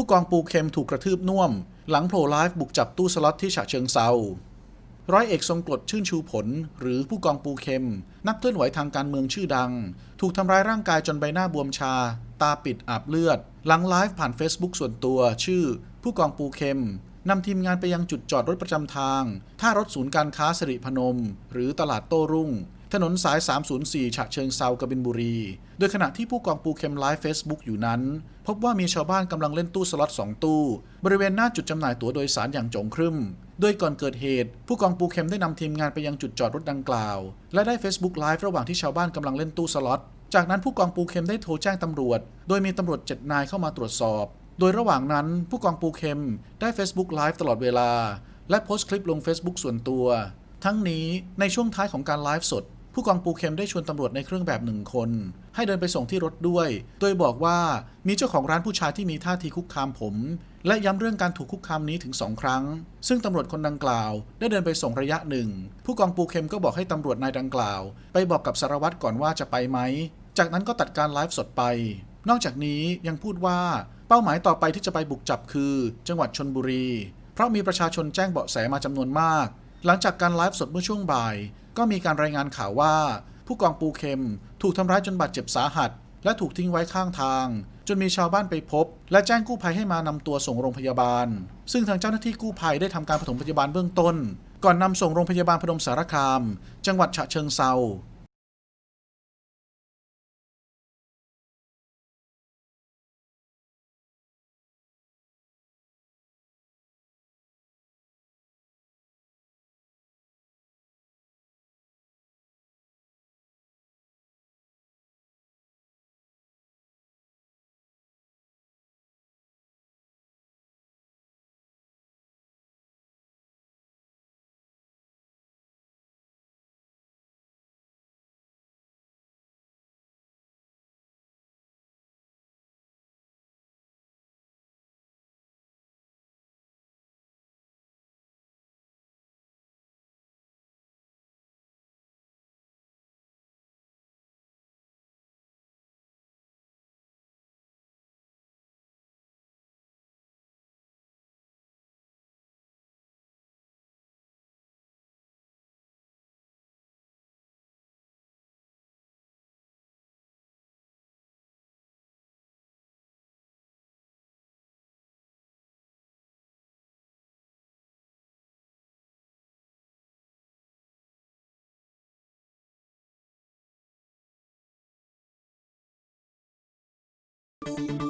ู้กองปูเข็มถูกกระทืบน่วม หลังโผล่ไลฟ์บุกจับตู้สล็อตที่ฉะเชิงเซาร้อยเอกทรงกรดชื่นชูผล หรือผู้กองปูเข็มนักเคลื่อนไหวทางการเมืองชื่อดัง ถูกทำร้ายร่างกายจนใบหน้าบวมชา ตาปิดอาบเลือด หลังไลฟ์ผ่าน Facebook ส่วนตัว ชื่อ ผู้กองปูเข็มนำทีมงานไปยังจุดจอดรถประจำทาง ท่ารถศูนย์การค้าสิริพนม หรือตลาดโต้รุ่ง ถนนสาย 304 ฉะเชิงเซากบินบุรี โดยขณะที่ผู้กองปูเข็มไลฟ์เฟซบุ๊กอยู่นั้น พบว่ามีชาวบ้านกำลังเล่นตู้สล็อต 2 ตู้ บริเวณหน้าจุดจำหน่ายตั๋วโดยสารอย่างจงครึ่มโดยก่อนเกิดเหตุ ผู้กองปูเข็มได้นำทีมงานไปยังจุดจอดรถดังกล่าว และได้ Facebook ไลฟ์ระหว่างที่ชาวบ้านกำลังเล่นตู้สล็อต จากนั้นผู้กองปูเข็มได้โทรแจ้งตำรวจ โดยมีตำรวจ 7 นายเข้ามาตรวจสอบ โดยระหว่างนั้นผู้กองปูเข็มได้ Facebook ไลฟ์ตลอดเวลา และโพสต์คลิปลง Facebook ส่วนตัว ทั้งนี้ในช่วงท้ายของการไลฟ์สด ผู้กองปูเข็มได้ชวนตำรวจในเครื่องแบบหนึ่งคน ให้เดินไปส่งที่รถด้วย โดยบอกว่ามีเจ้าของร้านผู้ชายที่มีท่าทีคุกคามผม และย้ำเรื่องการถูกคุกคามนี้ถึงสองครั้ง ซึ่งตำรวจคนดังกล่าว ได้เดินไปส่งระยะหนึ่ง ผู้กองปูเข็มก็บอกให้ตำรวจนายดังกล่าว ไปบอกกับสารวัตรก่อนว่าจะไปไหม จากนั้นก็ตัดการไลฟ์สดไป นอกจากนี้ยังพูดว่าเป้าหมายต่อไปที่จะไปบุกจับคือ จังหวัดชนบุรี เพราะมีประชาชนแจ้งเบาะแสมาจำนวนมาก หลังจากการไลฟ์สดเมื่อช่วงบ่าย ก็มีการรายงานข่าวว่า ผู้กองปูเข็มถูกทำร้ายจนบาดเจ็บสาหัส และถูกทิ้งไว้ข้างทาง จนมีชาวบ้านไปพบ และแจ้งกู้ภัยให้มานำตัวส่งโรงพยาบาล ซึ่งทางเจ้าหน้าที่กู้ภัยได้ทำการปฐมพยาบาลเบื้องต้น ก่อนนำส่งโรงพยาบาลพนมสารคาม จังหวัดฉะเชิงเซา Thank you